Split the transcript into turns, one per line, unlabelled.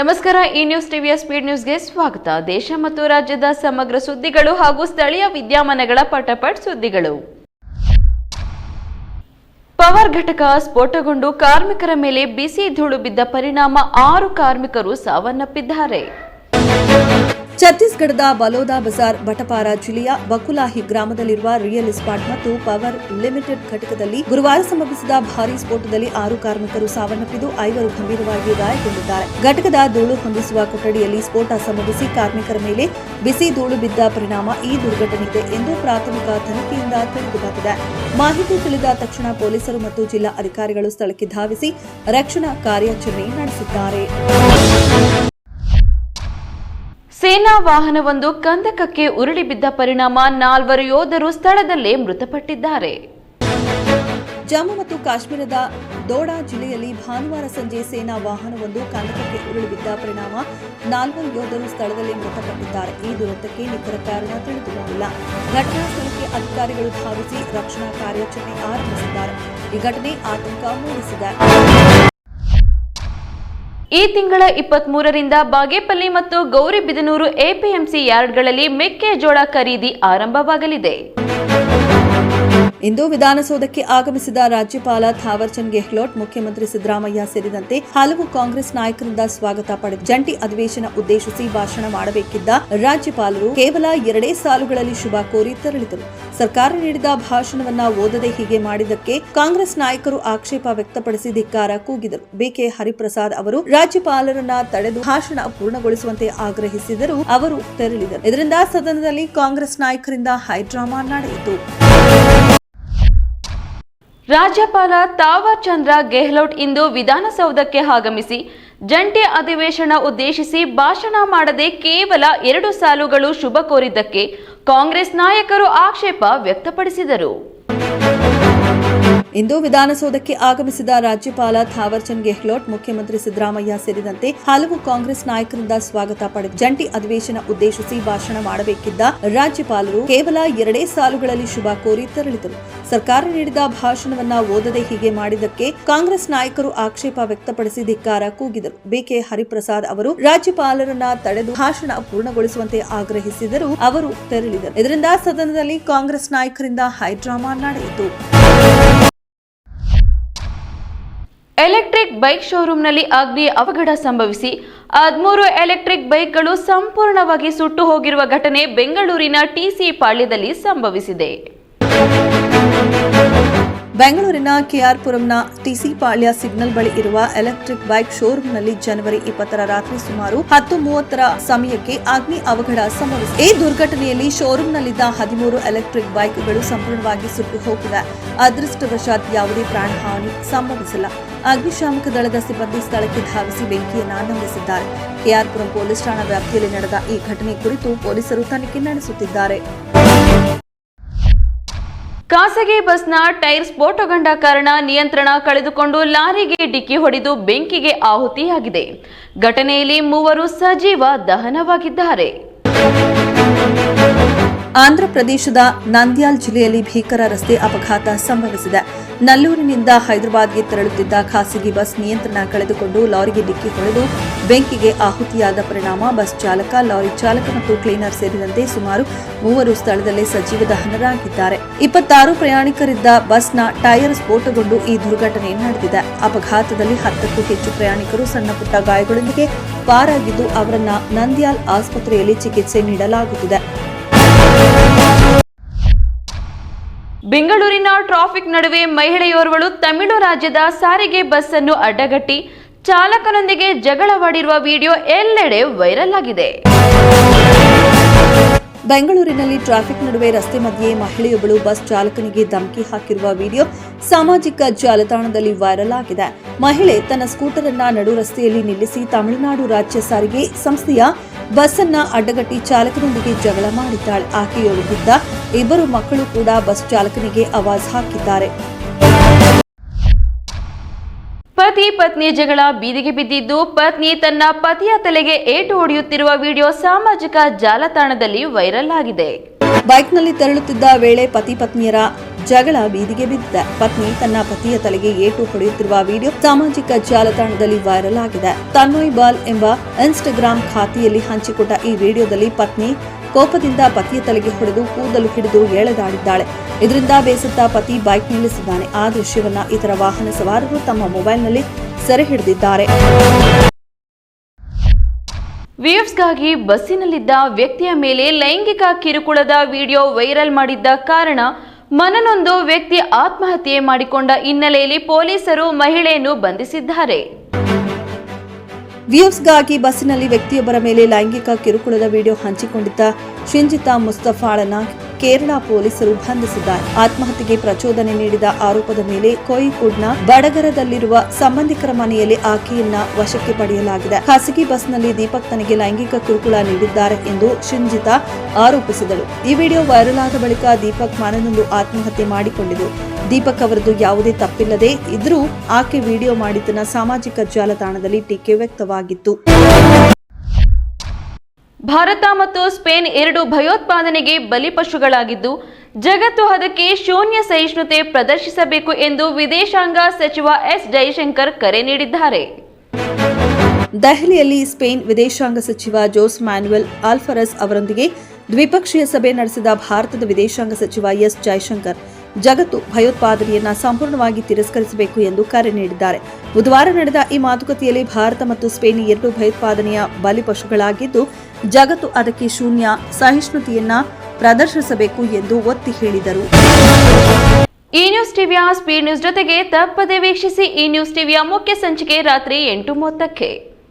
ನಮಸ್ಕಾರ, ಈ ನ್ಯೂಸ್ ಟಿವಿಯ ಸ್ಪೀಡ್ ನ್ಯೂಸ್ಗೆ ಸ್ವಾಗತ. ದೇಶ ಮತ್ತು ರಾಜ್ಯದ ಸಮಗ್ರ ಸುದ್ದಿಗಳು ಹಾಗೂ ಸ್ಥಳೀಯ ವಿದ್ಯಮಾನಗಳ ಪಟಪಟ್ ಸುದ್ದಿಗಳು. ಪವರ್ ಘಟಕ ಸ್ಫೋಟಗೊಂಡು ಕಾರ್ಮಿಕರ ಮೇಲೆ ಬಿಸಿ ಧೂಳು ಬಿದ್ದ ಪರಿಣಾಮ ಆರು ಕಾರ್ಮಿಕರು ಸಾವನ್ನಪ್ಪಿದ್ದಾರೆ.
ಛತ್ತೀಸ್ಗಢದ ಬಲೋದಾ ಬಜಾರ್ ಬಟಪಾರ ಜಿಲ್ಲೆಯ ಬಕುಲಾಹಿ ಗ್ರಾಮದಲ್ಲಿರುವ ರಿಯಲ್ ಇಸ್ಪಾಟ್ ಮತ್ತು ಪವರ್ ಲಿಮಿಟೆಡ್ ಘಟಕದಲ್ಲಿ ಗುರುವಾರ ಸಂಭವಿಸಿದ ಭಾರೀ ಸ್ಫೋಟದಲ್ಲಿ ಆರು ಕಾರ್ಮಿಕರು ಸಾವನ್ನಪ್ಪಿದ್ದು ಐವರು ಗಂಭೀರವಾಗಿ ಗಾಯಗೊಂಡಿದ್ದಾರೆ. ಘಟಕದ ಧೂಳು ಹೊಂದಿಸುವ ಕೊಠಡಿಯಲ್ಲಿ ಸ್ಫೋಟ ಸಂಭವಿಸಿ ಕಾರ್ಮಿಕರ ಮೇಲೆ ಬಿಸಿ ಧೂಳು ಬಿದ್ದ ಪರಿಣಾಮ ಈ ದುರ್ಘಟನೆಗೆ ಎಂದು ಪ್ರಾಥಮಿಕ ತನಿಖೆಯಿಂದ ತಿಳಿದುಬಂದಿದೆ ಮಾಹಿತಿ ತಿಳಿದ ತಕ್ಷಣ ಪೊಲೀಸರು ಮತ್ತು ಜಿಲ್ಲಾ ಅಧಿಕಾರಿಗಳು ಸ್ಥಳಕ್ಕೆ ಧಾವಿಸಿ ರಕ್ಷಣಾ ಕಾರ್ಯಾಚರಣೆ ನಡೆಸಿದ್ದಾರೆ.
ವಾಹನವೊಂದು ಕಂದಕಕ್ಕೆ ಉರುಳಿ ಬಿದ್ದ ಪರಿಣಾಮ ನಾಲ್ವರು ಯೋಧರು ಸ್ಥಳದಲ್ಲೇ ಮೃತಪಟ್ಟಿದ್ದಾರೆ.
ಜಮ್ಮು ಮತ್ತು ಕಾಶ್ಮೀರದ ದೋಡಾ ಜಿಲ್ಲೆಯಲ್ಲಿ ಭಾನುವಾರ ಸಂಜೆ ಸೇನಾ ವಾಹನವೊಂದು ಕಂದಕಕ್ಕೆ ಉರುಳಿ ಬಿದ್ದ ಪರಿಣಾಮ ನಾಲ್ವರು ಯೋಧರು ಸ್ಥಳದಲ್ಲಿ ಮೃತಪಟ್ಟಿದ್ದಾರೆ. ಈ ದುರಂತಕ್ಕೆ ನಿಖರ ಕಾರಣ ತಿಳಿದುಬಂದಿಲ್ಲ. ಘಟನಾ ಸ್ಥಳಕ್ಕೆ ಅಧಿಕಾರಿಗಳು ಧಾವಿಸಿ ರಕ್ಷಣಾ ಕಾರ್ಯಾಚರಣೆ ಆರಂಭಿಸಿದ್ದಾರೆ. ಈ ಘಟನೆ ಆತಂಕ ಮೂಡಿಸಿದೆ.
ಈ ತಿಂಗಳ ಇಪ್ಪತ್ಮೂರರಿಂದ ಬಾಗೇಪಲ್ಲಿ ಮತ್ತು ಗೌರಿಬಿದನೂರು ಎಪಿಎಂಸಿ ಯಾರ್ಡ್ಗಳಲ್ಲಿ ಮೆಕ್ಕೆಜೋಳ ಖರೀದಿ ಆರಂಭವಾಗಲಿದೆ.
ಇಂದು ವಿಧಾನಸೌಧಕ್ಕೆ ಆಗಮಿಸಿದ ರಾಜ್ಯಪಾಲ ಥಾವರ್ಚಂದ್ ಗೆಹ್ಲೋಟ್, ಮುಖ್ಯಮಂತ್ರಿ ಸಿದ್ದರಾಮಯ್ಯ ಸೇರಿದಂತೆ ಹಲವು ಕಾಂಗ್ರೆಸ್ ನಾಯಕರಿಂದ ಸ್ವಾಗತ ಪಡೆದ ಜಂಟಿ ಅಧಿವೇಶನ ಉದ್ದೇಶಿಸಿ ಭಾಷಣ ಮಾಡಬೇಕಿದ್ದ ರಾಜ್ಯಪಾಲರು ಕೇವಲ ಎರಡೇ ಸಾಲುಗಳಲ್ಲಿ ಶುಭ ಕೋರಿ ತೆರಳಿದರು. ಸರ್ಕಾರ ನೀಡಿದ ಭಾಷಣವನ್ನ ಓದದೆ ಹೀಗೆ ಮಾಡಿದ್ದಕ್ಕೆ ಕಾಂಗ್ರೆಸ್ ನಾಯಕರು ಆಕ್ಷೇಪ ವ್ಯಕ್ತಪಡಿಸಿ ಧಿಕ್ಕಾರ ಕೂಗಿದರು. ಬಿಕೆ ಹರಿಪ್ರಸಾದ್ ಅವರು ರಾಜ್ಯಪಾಲರನ್ನ ತಡೆದು ಭಾಷಣ ಪೂರ್ಣಗೊಳಿಸುವಂತೆ ಆಗ್ರಹಿಸಿದರು ಅವರು ತೆರಳಿದರು. ಇದರಿಂದ ಸದನದಲ್ಲಿ ಕಾಂಗ್ರೆಸ್ ನಾಯಕರಿಂದ ಹೈಡ್ರಾಮಾ ನಡೆಯಿತು.
ರಾಜ್ಯಪಾಲ ತಾವರ್ ಚಂದ್ರ ಗೆಹ್ಲೋಟ್ ಇಂದು ವಿಧಾನಸೌಧಕ್ಕೆ ಆಗಮಿಸಿ, ಜಂಟಿ ಅಧಿವೇಶನ ಉದ್ದೇಶಿಸಿ ಭಾಷಣ ಮಾಡದೆ ಕೇವಲ ಎರಡು ಸಾಲುಗಳು ಶುಭ ಕೋರಿದ್ದಕ್ಕೆ ಕಾಂಗ್ರೆಸ್ ನಾಯಕರು ಆಕ್ಷೇಪ ವ್ಯಕ್ತಪಡಿಸಿದರು.
ಇಂದು ವಿಧಾನಸೌಧಕ್ಕೆ ಆಗಮಿಸಿದ ರಾಜ್ಯಪಾಲ ಥಾವರ್ಚಂದ್ ಗೆಹ್ಲೋಟ್, ಮುಖ್ಯಮಂತ್ರಿ ಸಿದ್ದರಾಮಯ್ಯ ಸೇರಿದಂತೆ ಹಲವು ಕಾಂಗ್ರೆಸ್ ನಾಯಕರಿಂದ ಸ್ವಾಗತ ಪಡೆದು ಜಂಟಿ ಅಧಿವೇಶನ ಉದ್ದೇಶಿಸಿ ಭಾಷಣ ಮಾಡಬೇಕಿದ್ದ ರಾಜ್ಯಪಾಲರು ಕೇವಲ ಎರಡೇ ಸಾಲುಗಳಲ್ಲಿ ಶುಭ ಕೋರಿ ತೆರಳಿದರು. ಸರ್ಕಾರ ನೀಡಿದ ಭಾಷಣವನ್ನ ಓದದೆ ಹೀಗೆ ಮಾಡಿದ್ದಕ್ಕೆ ಕಾಂಗ್ರೆಸ್ ನಾಯಕರು ಆಕ್ಷೇಪ ವ್ಯಕ್ತಪಡಿಸಿ ಧಿಕ್ಕಾರ ಕೂಗಿದರು. ಬಿಕೆ ಹರಿಪ್ರಸಾದ್ ಅವರು ರಾಜ್ಯಪಾಲರನ್ನ ತಡೆದು ಭಾಷಣ ಪೂರ್ಣಗೊಳಿಸುವಂತೆ ಆಗ್ರಹಿಸಿದರು ಅವರು ತೆರಳಿದರು. ಇದರಿಂದ ಸದನದಲ್ಲಿ ಕಾಂಗ್ರೆಸ್ ನಾಯಕರಿಂದ ಹೈಡ್ರಾಮಾ ನಡೆಯಿತು.
ಎಲೆಕ್ಟ್ರಿಕ್ ಬೈಕ್ ಶೋರೂಂನಲ್ಲಿ ಅಗ್ನಿ ಅವಘಡ ಸಂಭವಿಸಿ ಹದಿಮೂರು ಎಲೆಕ್ಟ್ರಿಕ್ ಬೈಕ್ಗಳು ಸಂಪೂರ್ಣವಾಗಿ ಸುಟ್ಟು ಹೋಗಿರುವ ಘಟನೆ ಬೆಂಗಳೂರಿನ ಟಿಸಿ ಪಾಳ್ಯದಲ್ಲಿ ಸಂಭವಿಸಿದೆ.
ಬೆಂಗಳೂರಿನ ಕೆಆರ್ಪುರಂನ ಟಿಸಿ ಪಾಳ್ಯ ಸಿಗ್ನಲ್ ಬಳಿ ಇರುವ ಎಲೆಕ್ಟ್ರಿಕ್ ಬೈಕ್ ಶೋರೂಮ್ನಲ್ಲಿ ಜನವರಿ ಇಪ್ಪತ್ತರ ರಾತ್ರಿ ಸುಮಾರು ಹತ್ತು ಮೂವತ್ತರ ಸಮಯಕ್ಕೆ ಅಗ್ನಿ ಅವಘಡ ಸಂಭವಿಸಿದೆ ಈ ದುರ್ಘಟನೆಯಲ್ಲಿ ಶೋರೂಮ್ನಲ್ಲಿದ್ದ ಹದಿಮೂರು ಎಲೆಕ್ಟ್ರಿಕ್ ಬೈಕ್ಗಳು ಸಂಪೂರ್ಣವಾಗಿ ಸುಟ್ಟು ಹೋಗಿವೆ. ಅದೃಷ್ಟವಶಾತ್ ಯಾವುದೇ ಪ್ರಾಣಹಾನಿ ಸಂಭವಿಸಿಲ್ಲ. ಅಗ್ನಿಶಾಮಕ ದಳದ ಸಿಬ್ಬಂದಿ ಸ್ಥಳಕ್ಕೆ ಧಾವಿಸಿ ಬೆಂಕಿಯನ್ನು ನಂದಿಸಿದ್ದಾರೆ. ಕೆಆರ್ಪುರಂ ಪೊಲೀಸ್ ಠಾಣಾ ವ್ಯಾಪ್ತಿಯಲ್ಲಿ ನಡೆದ ಈ ಘಟನೆ ಕುರಿತು ಪೊಲೀಸರು ತನಿಖೆ ನಡೆಸುತ್ತಿದ್ದಾರೆ.
ಖಾಸಗಿ ಬಸ್ನ ಟೈರ್ ಸ್ಫೋಟಗೊಂಡ ಕಾರಣ ನಿಯಂತ್ರಣ ಕಳೆದುಕೊಂಡು ಲಾರಿಗೆ ಡಿಕ್ಕಿ ಹೊಡೆದು ಬೆಂಕಿಗೆ ಆಹುತಿಯಾಗಿದೆ. ಘಟನೆಯಲ್ಲಿ ಮೂವರು ಸಜೀವ ದಹನವಾಗಿದ್ದಾರೆ.
ಆಂಧ್ರಪ್ರದೇಶದ ನಂದ್ಯಾಲ್ ಜಿಲ್ಲೆಯಲ್ಲಿ ಭೀಕರ ರಸ್ತೆ ಅಪಘಾತ ಸಂಭವಿಸಿದೆ. ನಲ್ಲೂರಿನಿಂದ ಹೈದರಾಬಾದ್ಗೆ ತೆರಳುತ್ತಿದ್ದ ಖಾಸಗಿ ಬಸ್ ನಿಯಂತ್ರಣ ಕಳೆದುಕೊಂಡು ಲಾರಿಗೆ ಡಿಕ್ಕಿ ಹೊಡೆದು ಬೆಂಕಿಗೆ ಆಹುತಿಯಾದ ಪರಿಣಾಮ. ಬಸ್ ಚಾಲಕ, ಲಾರಿ ಚಾಲಕ ಮತ್ತು ಕ್ಲೀನರ್ ಸೇರಿದಂತೆ ಸುಮಾರು ಮೂವರು ಸ್ಥಳದಲ್ಲೇ ಸಜೀವ ದಹನರಾಗಿದ್ದಾರೆ ಇಪ್ಪತ್ತಾರು ಪ್ರಯಾಣಿಕರಿದ್ದ ಬಸ್ನ ಟೈರ್ ಸ್ಫೋಟಗೊಂಡು ಈ ದುರ್ಘಟನೆ ನಡೆದಿದೆ. ಅಪಘಾತದಲ್ಲಿ ಹತ್ತಕ್ಕೂ ಹೆಚ್ಚು ಪ್ರಯಾಣಿಕರು ಸಣ್ಣಪುಟ್ಟ ಗಾಯಗಳೊಂದಿಗೆ ಪಾರಾಗಿದ್ದು ಅವರನ್ನ ನಂದ್ಯಾಲ್ ಆಸ್ಪತ್ರೆಯಲ್ಲಿ ಚಿಕಿತ್ಸೆ ನೀಡಲಾಗುತ್ತಿದೆ.
ಬೆಂಗಳೂರಿನ ಟ್ರಾಫಿಕ್ ನಡುವೆ ಮಹಿಳೆಯೋರ್ವಳು ತಮಿಳು ರಾಜ್ಯದ ಸಾರಿಗೆ ಬಸ್ ಅನ್ನು ಅಡ್ಡಗಟ್ಟಿ ಚಾಲಕನೊಂದಿಗೆ ಜಗಳವಾಡಿರುವ ವಿಡಿಯೋ ಎಲ್ಲೆಡೆ ವೈರಲ್ ಆಗಿದೆ.
ಬೆಂಗಳೂರಿನಲ್ಲಿ ಟ್ರಾಫಿಕ್ ನಡುವೆ ರಸ್ತೆ ಮಧ್ಯೆ ಮಹಿಳೆಯೊಬ್ಬಳು ಬಸ್ ಚಾಲಕನಿಗೆ ಧಮಕಿ ಹಾಕಿರುವ ವಿಡಿಯೋ ಸಾಮಾಜಿಕ ಜಾಲತಾಣದಲ್ಲಿ ವೈರಲ್ ಆಗಿದೆ. ಮಹಿಳೆ ತನ್ನ ಸ್ಕೂಟರ್ ಅನ್ನ ನಡು ರಸ್ತೆಯಲ್ಲಿ ನಿಲ್ಲಿಸಿ ತಮಿಳುನಾಡು ರಾಜ್ಯ ಸಾರಿಗೆ ಸಂಸ್ಥೆಯ ಬಸ್ ಅನ್ನ ಅಡ್ಡಗಟ್ಟಿ ಚಾಲಕನೊಂದಿಗೆ ಜಗಳ ಮಾಡಿದ್ದಾಳೆ. ಆಕೆಯೊಳಗಿದ್ದ ಇಬ್ಬರು ಮಕ್ಕಳು ಕೂಡ ಬಸ್ ಚಾಲಕನಿಗೆ ಆವಾಜ್ ಹಾಕಿದ್ದಾರೆ.
ಪತಿ ಪತ್ನಿ ಜಗಳ ಬೀದಿಗೆ ಬಿದ್ದಿದ್ದು ಪತ್ನಿ ತನ್ನ ಪತಿಯ ತಲೆಗೆ ಏಟು ಹೊಡೆಯುತ್ತಿರುವ ವಿಡಿಯೋ ಸಾಮಾಜಿಕ ಜಾಲತಾಣದಲ್ಲಿ ವೈರಲ್ ಆಗಿದೆ.
ಬೈಕ್ನಲ್ಲಿ ತೆರಳುತ್ತಿದ್ದ ವೇಳೆ ಪತಿ ಪತ್ನಿಯರ ಜಗಳ ಬೀದಿಗೆ ಬಿದ್ದಿದೆ. ಪತ್ನಿ ತನ್ನ ಪತಿಯ ತಲೆಗೆ ಏಟು ಹೊಡೆಯುತ್ತಿರುವ ವಿಡಿಯೋ ಸಾಮಾಜಿಕ ಜಾಲತಾಣದಲ್ಲಿ ವೈರಲ್ ಆಗಿದೆ. ತನ್ನೋಯ್ ಬಾಲ್ ಎಂಬ ಇನ್ಸ್ಟಾಗ್ರಾಂ ಖಾತೆಯಲ್ಲಿ ಹಂಚಿಕೊಟ್ಟ ಈ ವಿಡಿಯೋದಲ್ಲಿ ಪತ್ನಿ ಕೋಪದಿಂದ ಪತಿಯ ತಲೆಗೆ ಹೊಡೆದು ಕೂದಲು ಹಿಡಿದು ಎಳೆದಾಡಿದ್ದಾಳೆ ಇದರಿಂದ ಬೇಸತ್ತ ಪತಿ ಬೈಕ್ ನಿಲ್ಲಿಸಿದ್ದಾನೆ. ಆ ದೃಶ್ಯವನ್ನ ಇತರ ವಾಹನ ಸವಾರರು ತಮ್ಮ ಮೊಬೈಲ್ನಲ್ಲಿ ಸೆರೆ ಹಿಡಿದಿದ್ದಾರೆ.
ವಿಎಫ್ಸ್ಗಾಗಿ ಬಸ್ಸಿನಲ್ಲಿದ್ದ ವ್ಯಕ್ತಿಯ ಮೇಲೆ ಲೈಂಗಿಕ ಕಿರುಕುಳದ ವಿಡಿಯೋ ವೈರಲ್ ಮಾಡಿದ್ದ ಕಾರಣ ಮನನೊಂದು ವ್ಯಕ್ತಿ ಆತ್ಮಹತ್ಯೆ ಮಾಡಿಕೊಂಡ ಹಿನ್ನೆಲೆಯಲ್ಲಿ ಪೊಲೀಸರು ಮಹಿಳೆಯನ್ನು ಬಂಧಿಸಿದ್ದಾರೆ.
ವ್ಯೂಸ್ಗಾಗಿ ಬಸ್ಸಿನಲ್ಲಿ ವ್ಯಕ್ತಿಯೊಬ್ಬರ ಮೇಲೆ ಲೈಂಗಿಕ ಕಿರುಕುಳದ ವಿಡಿಯೋ ಹಂಚಿಕೊಂಡಿದ್ದ ಶಿಂಜಿತಾ ಮುಸ್ತಫಾಳನ ಕೇರಳ ಪೊಲೀಸರು ಬಂಧಿಸಿದ್ದಾರೆ. ಆತ್ಮಹತ್ಯೆಗೆ ಪ್ರಚೋದನೆ ನೀಡಿದ ಆರೋಪದ ಮೇಲೆ ಕೋಯಿಕೋಡ್ನ ಬಡಗರದಲ್ಲಿರುವ ಸಂಬಂಧಿಕರ ಮನೆಯಲ್ಲಿ ಆಕೆಯನ್ನ ವಶಕ್ಕೆ ಪಡೆಯಲಾಗಿದೆ. ಖಾಸಗಿ ಬಸ್ನಲ್ಲಿ ದೀಪಕ್ ತನಗೆ ಲೈಂಗಿಕ ಕಿರುಕುಳ ನೀಡಿದ್ದಾರೆ ಎಂದು ಶಿಂಜಿತಾ ಆರೋಪಿಸಿದಳು. ಈ ವಿಡಿಯೋ ವೈರಲ್ ಆದ ಬಳಿಕ ದೀಪಕ್ ಮನನೊಂದು ಆತ್ಮಹತ್ಯೆ ಮಾಡಿಕೊಂಡಿದ್ದು, ದೀಪಕ್ ಅವರದ್ದು ಯಾವುದೇ ತಪ್ಪಿಲ್ಲದೆ ಇದ್ರೂ ಆಕೆ ವಿಡಿಯೋ ಮಾಡಿದ್ದನ್ನ ಸಾಮಾಜಿಕ ಜಾಲತಾಣದಲ್ಲಿ ಟೀಕೆ ವ್ಯಕ್ತವಾಗಿತ್ತು.
ಭಾರತ ಮತ್ತು ಸ್ಪೇನ್ ಎರಡು ಭಯೋತ್ಪಾದನೆಗೆ ಬಲಿಪಶುಗಳಾಗಿದ್ದು ಜಗತ್ತು ಅದಕ್ಕೆ ಶೂನ್ಯ ಸಹಿಷ್ಣುತೆ ಪ್ರದರ್ಶಿಸಬೇಕು ಎಂದು ವಿದೇಶಾಂಗ ಸಚಿವ ಎಸ್ ಜೈಶಂಕರ್ ಕರೆ ನೀಡಿದ್ದಾರೆ.
ದೆಹಲಿಯಲ್ಲಿ ಸ್ಪೇನ್ ವಿದೇಶಾಂಗ ಸಚಿವ ಜೋಸ್ ಮ್ಯಾನ್ಯುಯಲ್ ಆಲ್ಫರಸ್ ಅವರೊಂದಿಗೆ ದ್ವಿಪಕ್ಷೀಯ ಸಭೆ ನಡೆಸಿದ ಭಾರತದ ವಿದೇಶಾಂಗ ಸಚಿವ ಎಸ್ ಜೈಶಂಕರ್, ಜಗತ್ತು ಭಯೋತ್ಪಾದನೆಯನ್ನು ಸಂಪೂರ್ಣವಾಗಿ ತಿರಸ್ಕರಿಸಬೇಕು ಎಂದು ಕರೆ ನೀಡಿದ್ದಾರೆ. ಬುಧವಾರ ನಡೆದ ಈ ಮಾತುಕತೆಯಲ್ಲಿ ಭಾರತ ಮತ್ತು ಸ್ಪೇನ್ ಎರಡು ಭಯೋತ್ಪಾದನೆಯ ಬಲಿಪಶುಗಳಾಗಿದ್ದು ಜಗತ್ತು ಅದಕ್ಕೆ ಶೂನ್ಯ, ಸಹಿಷ್ಣುತೆಯನ್ನ ಪ್ರದರ್ಶಿಸಬೇಕು ಎಂದು ಒತ್ತಿ ಹೇಳಿದರು.
ಈ ನ್ಯೂಸ್ ಟಿವಿಯ ಸ್ಪೀಡ್ ನ್ಯೂಸ್ ಜೊತೆಗೆ ತಪ್ಪದೆ ವೀಕ್ಷಿಸಿ ಈ ನ್ಯೂಸ್ ಟಿವಿಯ ಮುಖ್ಯ ಸಂಚಿಕೆ ರಾತ್ರಿ ಎಂಟು ಮೂವತ್ತಕ್ಕೆ.